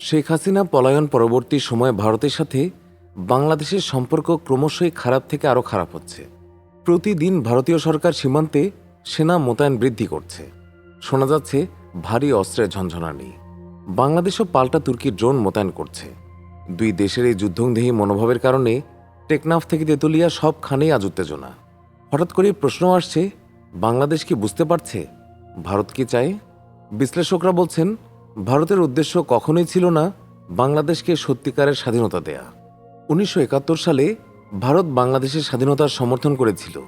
শেখ হাসিনা পলায়ন পরবর্তী সময়ে ভারতের সাথে বাংলাদেশের সম্পর্ক ক্রমশই খারাপ থেকে আরও খারাপ হচ্ছে। প্রতিদিন ভারতীয় সরকার সীমান্তে সেনা মোতায়েন বৃদ্ধি করছে। শোনা যাচ্ছে ভারী অস্ত্রের ঝঞ্ঝনানি বাংলাদেশও পাল্টা তুর্কির ড্রোন মোতায়েন করছে। দুই দেশের এই যুদ্ধংদেহী মনোভাবের কারণে টেকনাফ থেকে তেতুলিয়া সবখানেই আজ উত্তেজনা। হঠাৎ করে প্রশ্ন আসছে, বাংলাদেশ কি বুঝতে পারছে? ভারত কি চায়? বিশ্লেষকরা বলছেন ভারতের উদ্দেশ্য কখনোই ছিল না বাংলাদেশকে সত্যিকারের স্বাধীনতা দেয়া। উনিশশো একাত্তর সালে ভারত বাংলাদেশের স্বাধীনতার সমর্থন করেছিল।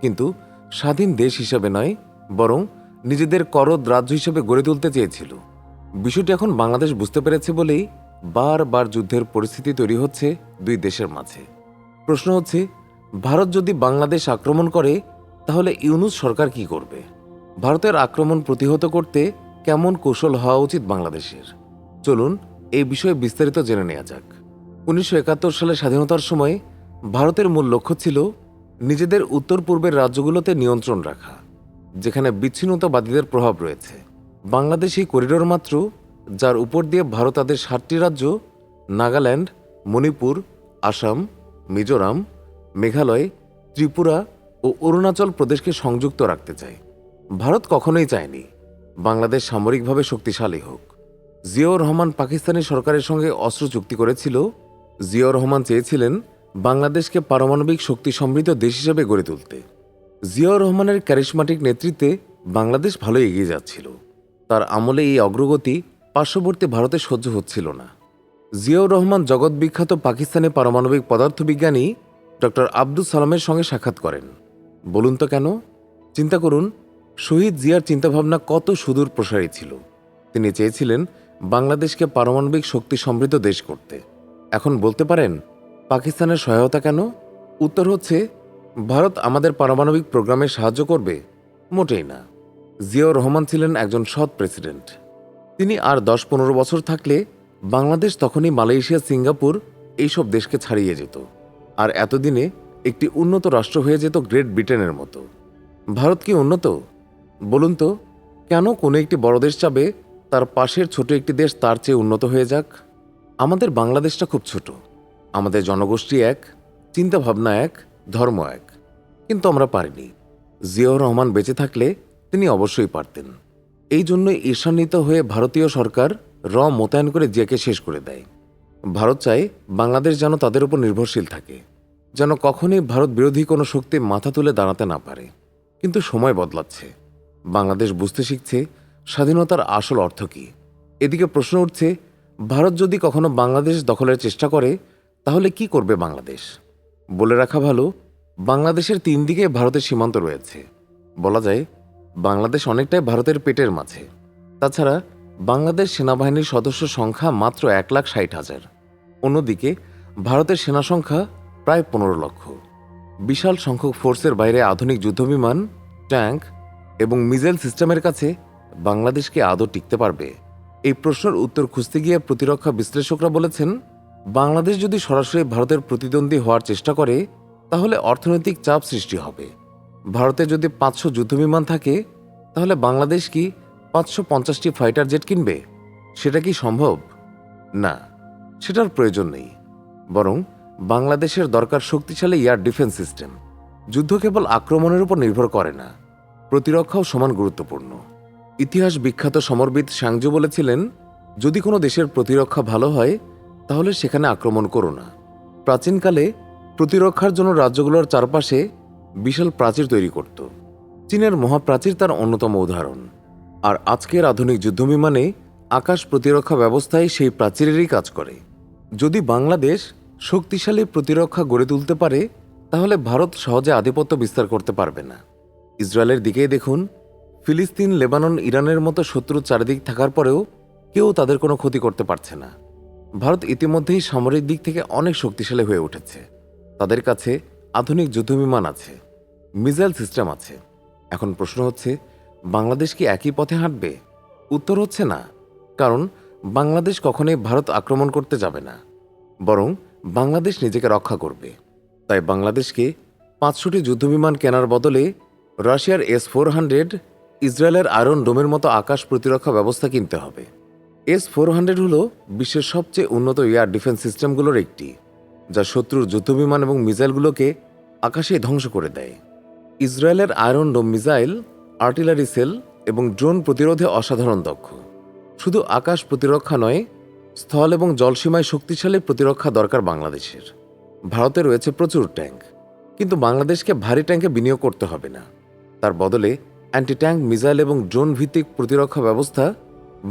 কিন্তু স্বাধীন দেশ হিসাবে নয়, বরং নিজেদের করদ রাজ্য হিসেবে গড়ে তুলতে চেয়েছিল। বিষয়টি এখন বাংলাদেশ বুঝতে পেরেছে বলেই বারবার যুদ্ধের পরিস্থিতি তৈরি হচ্ছে দুই দেশের মাঝে। প্রশ্ন হচ্ছে, ভারত যদি বাংলাদেশ আক্রমণ করে, তাহলে ইউনুস সরকার কি করবে? ভারতের আক্রমণ প্রতিহত করতে কেমন কৌশল হওয়া উচিত বাংলাদেশের? চলুন, এই বিষয়ে বিস্তারিত জেনে নেওয়া যাক। উনিশশো একাত্তর সালে স্বাধীনতার সময় ভারতের মূল লক্ষ্য ছিল নিজেদের উত্তর পূর্বের রাজ্যগুলোতে নিয়ন্ত্রণ রাখা, যেখানে বিচ্ছিন্নতাবাদীদের প্রভাব রয়েছে। বাংলাদেশ করিডোর মাত্র, যার উপর দিয়ে ভারত তাদের সাতটি রাজ্য, নাগাল্যান্ড, মণিপুর, আসাম, মিজোরাম, মেঘালয়, ত্রিপুরা ও অরুণাচল প্রদেশকে সংযুক্ত রাখতে চায়। ভারত কখনোই চায়নি। বাংলাদেশ সামরিকভাবে শক্তিশালী হোক। জিয়াউর রহমান পাকিস্তানি সরকারের সঙ্গে অস্ত্র চুক্তি করেছিল। জিয়াউর রহমান চেয়েছিলেন বাংলাদেশকে পারমাণবিক শক্তি সমৃদ্ধ দেশ হিসেবে গড়ে তুলতে। জিয়াউর রহমানের ক্যারিশমাটিক নেতৃত্বে বাংলাদেশ ভালো এগিয়ে যাচ্ছিল। তার আমলে এই অগ্রগতি পার্শ্ববর্তী ভারতে সহ্য হচ্ছিল না। জিয়াউর রহমান জগৎ বিখ্যাত পাকিস্তানি পারমাণবিক পদার্থবিজ্ঞানী ডক্টর আব্দুল সালামের সঙ্গে সাক্ষাৎ করেন। বলুন তো কেন? চিন্তা করুন শহীদ জিয়ার চিন্তাভাবনা কত সুদূর প্রসারী ছিল। তিনি চেয়েছিলেন বাংলাদেশকে পারমাণবিক শক্তি সমৃদ্ধ দেশ করতে। এখন বলতে পারেন, পাকিস্তানের সহায়তা কেন? উত্তর হচ্ছে, ভারত আমাদের পারমাণবিক প্রোগ্রামে সাহায্য করবে? মোটেই না। জিয়াউর রহমান ছিলেন একজন সৎ প্রেসিডেন্ট। তিনি আর দশ পনেরো বছর থাকলে বাংলাদেশ তখনই মালয়েশিয়া, সিঙ্গাপুর এইসব দেশকে ছাড়িয়ে যেত। আর এতদিনে একটি উন্নত রাষ্ট্র হয়ে যেত গ্রেট ব্রিটেনের মতো। ভারত কি উন্নত? বলুন তো, কেন কোনো একটি বড় দেশ চাবে তার পাশের ছোট একটি দেশ তার চেয়ে উন্নত হয়ে যাক? আমাদের বাংলাদেশটা খুব ছোট। আমাদের জনগোষ্ঠী এক, চিন্তাভাবনা এক, ধর্ম এক। কিন্তু আমরা পারিনি। জিয়াউর রহমান বেঁচে থাকলে তিনি অবশ্যই পারতেন। এই জন্য ঈর্ষান্বিত হয়ে ভারতীয় সরকার র মোতায়েন করে জিয়াকে শেষ করে দেয়। ভারত চায় বাংলাদেশ যেন তাদের উপর নির্ভরশীল থাকে, যেন কখনই ভারত বিরোধী কোনো শক্তি মাথা তুলে দাঁড়াতে না পারে। কিন্তু সময় বদলাচ্ছে। বাংলাদেশ বুঝতে শিখছে স্বাধীনতার আসল অর্থ কী। এদিকে প্রশ্ন উঠছে, ভারত যদি কখনো বাংলাদেশ দখলের চেষ্টা করে, তাহলে কি করবে বাংলাদেশ? বলে রাখা ভালো, বাংলাদেশের তিন দিকে ভারতের সীমান্ত রয়েছে। বলা যায়, বাংলাদেশ অনেকটাই ভারতের পেটের মাঝে। তাছাড়া, বাংলাদেশ সেনাবাহিনীর সদস্য সংখ্যা মাত্র এক লাখ ষাট হাজার। অন্যদিকে, ভারতের সেনা সংখ্যা প্রায় পনেরো লক্ষ। বিশাল সংখ্যক ফোর্সের বাইরে আধুনিক যুদ্ধবিমান, ট্যাঙ্ক এবং মিসাইল সিস্টেমের কাছে বাংলাদেশকে আদৌ টিকতে পারবে? এই প্রশ্নের উত্তর খুঁজতে গিয়ে প্রতিরক্ষা বিশ্লেষকরা বলেছেন, বাংলাদেশ যদি সরাসরি ভারতের প্রতিদ্বন্দ্বী হওয়ার চেষ্টা করে, তাহলে অর্থনৈতিক চাপ সৃষ্টি হবে। ভারতে যদি পাঁচশো যুদ্ধবিমান থাকে, তাহলে বাংলাদেশ কি পাঁচশো পঞ্চাশটি ফাইটার জেট কিনবে? সেটা কি সম্ভব? না, সেটার প্রয়োজন নেই। বরং বাংলাদেশের দরকার শক্তিশালী এয়ার ডিফেন্স সিস্টেম। যুদ্ধ কেবল আক্রমণের উপর নির্ভর করে না। প্রতিরক্ষাও সমান গুরুত্বপূর্ণ। ইতিহাস বিখ্যাত সমরবিদ সাংজু বলেছিলেন, যদি কোনো দেশের প্রতিরক্ষা ভালো হয়, তাহলে সেখানে আক্রমণ করো না। প্রাচীনকালে প্রতিরক্ষার জন্য রাজ্যগুলোর চারপাশে বিশাল প্রাচীর তৈরি করত। চীনের মহাপ্রাচীর তার অন্যতম উদাহরণ। আর আজকের আধুনিক যুদ্ধবিমানে আকাশ প্রতিরক্ষা ব্যবস্থায় সেই প্রাচীরেরই কাজ করে। যদি বাংলাদেশ শক্তিশালী প্রতিরক্ষা গড়ে তুলতে পারে, তাহলে ভারত সহজে আধিপত্য বিস্তার করতে পারবে না। ইসরায়েলের দিকেই দেখুন, ফিলিস্তিন, লেবানন, ইরানের মতো শত্রু চারিদিক থাকার পরেও কেউ তাদের কোনো ক্ষতি করতে পারছে না। ভারত ইতিমধ্যেই সামরিক দিক থেকে অনেক শক্তিশালী হয়ে উঠেছে। তাদের কাছে আধুনিক যুদ্ধবিমান আছে, মিসাইল সিস্টেম আছে। এখন প্রশ্ন হচ্ছে, বাংলাদেশ কি একই পথে হাঁটবে? উত্তর হচ্ছে না, কারণ বাংলাদেশ কখনোই ভারত আক্রমণ করতে যাবে না, বরং বাংলাদেশ নিজেকে রক্ষা করবে। তাই বাংলাদেশকে পাঁচশোটি যুদ্ধবিমান কেনার বদলে রাশিয়ার এস ফোর হান্ড্রেড ইসরায়েলের আয়রন ডোমের মতো আকাশ প্রতিরক্ষা ব্যবস্থা কিনতে হবে। এস ফোর হান্ড্রেড হল বিশ্বের সবচেয়ে উন্নত এয়ার ডিফেন্স সিস্টেমগুলোর একটি, যা শত্রুর যুদ্ধবিমান এবং মিসাইলগুলোকে আকাশে ধ্বংস করে দেয়। ইসরায়েলের iron dome missile, artillery shell এবং ড্রোন প্রতিরোধে অসাধারণ দক্ষ। শুধু আকাশ প্রতিরক্ষা নয়, স্থল এবং জলসীমায় শক্তিশালী প্রতিরক্ষা দরকার বাংলাদেশের। ভারতে রয়েছে প্রচুর ট্যাঙ্ক, কিন্তু বাংলাদেশকে ভারী ট্যাঙ্কে বিনিয়োগ করতে হবে না। তার বদলে অ্যান্টি ট্যাঙ্ক মিসাইল এবং ড্রোন ভিত্তিক প্রতিরক্ষা ব্যবস্থা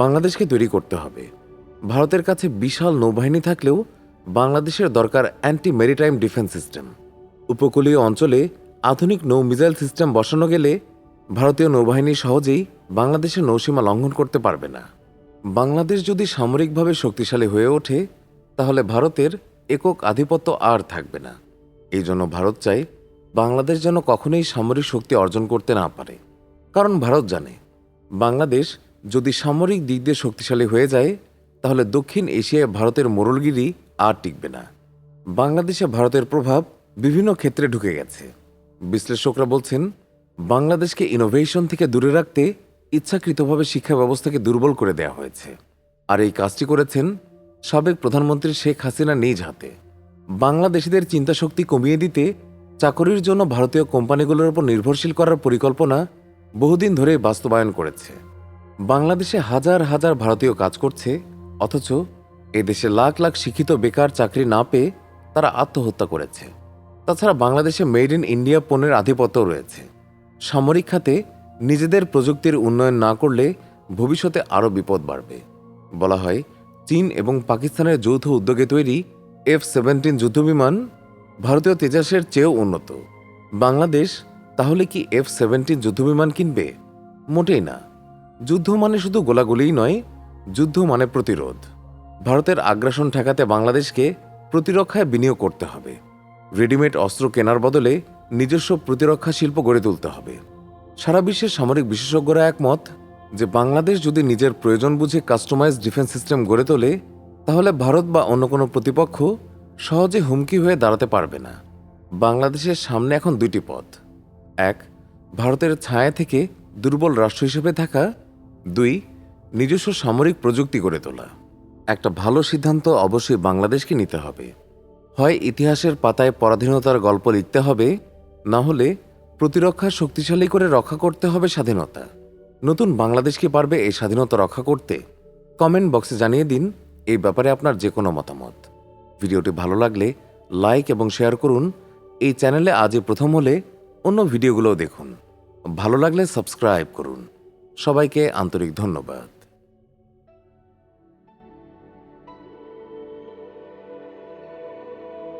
বাংলাদেশকে তৈরি করতে হবে। ভারতের কাছে বিশাল নৌবাহিনী থাকলেও বাংলাদেশের দরকার অ্যান্টি মেরিটাইম ডিফেন্স সিস্টেম। উপকূলীয় অঞ্চলে আধুনিক নৌ মিসাইল সিস্টেম বসানো গেলে ভারতীয় নৌবাহিনী সহজেই বাংলাদেশের নৌসীমা লঙ্ঘন করতে পারবে না। বাংলাদেশ যদি সামরিকভাবে শক্তিশালী হয়ে ওঠে, তাহলে ভারতের একক আধিপত্য আর থাকবে না। এই জন্য ভারত চায় বাংলাদেশ যেন কখনোই সামরিক শক্তি অর্জন করতে না পারে। কারণ ভারত জানে, বাংলাদেশ যদি সামরিক দিক দিয়ে শক্তিশালী হয়ে যায়, তাহলে দক্ষিণ এশিয়ায় ভারতের মোরলগিরি আর টিকবে না। বাংলাদেশে ভারতের প্রভাব বিভিন্ন ক্ষেত্রে ঢুকে গেছে। বিশ্লেষকরা বলছেন, বাংলাদেশকে ইনোভেশন থেকে দূরে রাখতে ইচ্ছাকৃতভাবে শিক্ষা ব্যবস্থাকে দুর্বল করে দেওয়া হয়েছে। আর এই কাজটি করেছেন সাবেক প্রধানমন্ত্রী শেখ হাসিনা নিজ হাতে। বাংলাদেশিদের চিন্তাশক্তি কমিয়ে দিতে চাকরির জন্য ভারতীয় কোম্পানিগুলোর উপর নির্ভরশীল করার পরিকল্পনা বহুদিন ধরে বাস্তবায়ন করেছে। বাংলাদেশে হাজার হাজার ভারতীয় কাজ করছে, অথচ এদেশে লাখ লাখ শিক্ষিত বেকার চাকরি না পেয়ে তারা আত্মহত্যা করেছে। তাছাড়া বাংলাদেশে মেড ইন ইন্ডিয়া পণ্যের আধিপত্য রয়েছে। সামরিক খাতে নিজেদের প্রযুক্তির উন্নয়ন না করলে ভবিষ্যতে আরও বিপদ বাড়বে। বলা হয়, চীন এবং পাকিস্তানের যৌথ উদ্যোগে তৈরি এফ সেভেন্টিন যুদ্ধবিমান ভারতীয় তেজাসের চেয়েও উন্নত। বাংলাদেশ, তাহলে কি এফ সেভেন্টিন যুদ্ধবিমান কিনবে? মোটেই না। যুদ্ধ মানে শুধু গোলাগুলিই নয়, যুদ্ধ মানে প্রতিরোধ। ভারতের আগ্রাসন ঠেকাতে বাংলাদেশকে প্রতিরক্ষায় বিনিয়োগ করতে হবে। রেডিমেড অস্ত্র কেনার বদলে নিজস্ব প্রতিরক্ষা শিল্প গড়ে তুলতে হবে। সারা বিশ্বের সামরিক বিশেষজ্ঞরা একমত যে বাংলাদেশ যদি নিজের প্রয়োজন বুঝে কাস্টমাইজ ডিফেন্স সিস্টেম গড়ে তোলে, তাহলে ভারত বা অন্য কোনো প্রতিপক্ষ সহজে হুমকি হয়ে দাঁড়াতে পারবে না। বাংলাদেশের সামনে এখন দুইটি পথ। এক, ভারতের ছায়া থেকে দুর্বল রাষ্ট্র হিসেবে থাকা। দুই, নিজস্ব সামরিক প্রযুক্তি গড়ে তোলা। একটা ভালো সিদ্ধান্ত অবশ্যই বাংলাদেশকে নিতে হবে। হয় ইতিহাসের পাতায় পরাধীনতার গল্প লিখতে হবে, না হলে প্রতিরক্ষা শক্তিশালী করে রক্ষা করতে হবে স্বাধীনতা। নতুন বাংলাদেশ কি পারবে এই স্বাধীনতা রক্ষা করতে? কমেন্ট বক্সে জানিয়ে দিন, এই ব্যাপারে আপনার যে কোনো মতামত। ভিডিওটি ভালো লাগলে লাইক এবং শেয়ার করুন। এই চ্যানেলে আজই প্রথম হলে অন্য ভিডিওগুলোও দেখুন। ভালো লাগলে সাবস্ক্রাইব করুন। সবাইকে আন্তরিক ধন্যবাদ।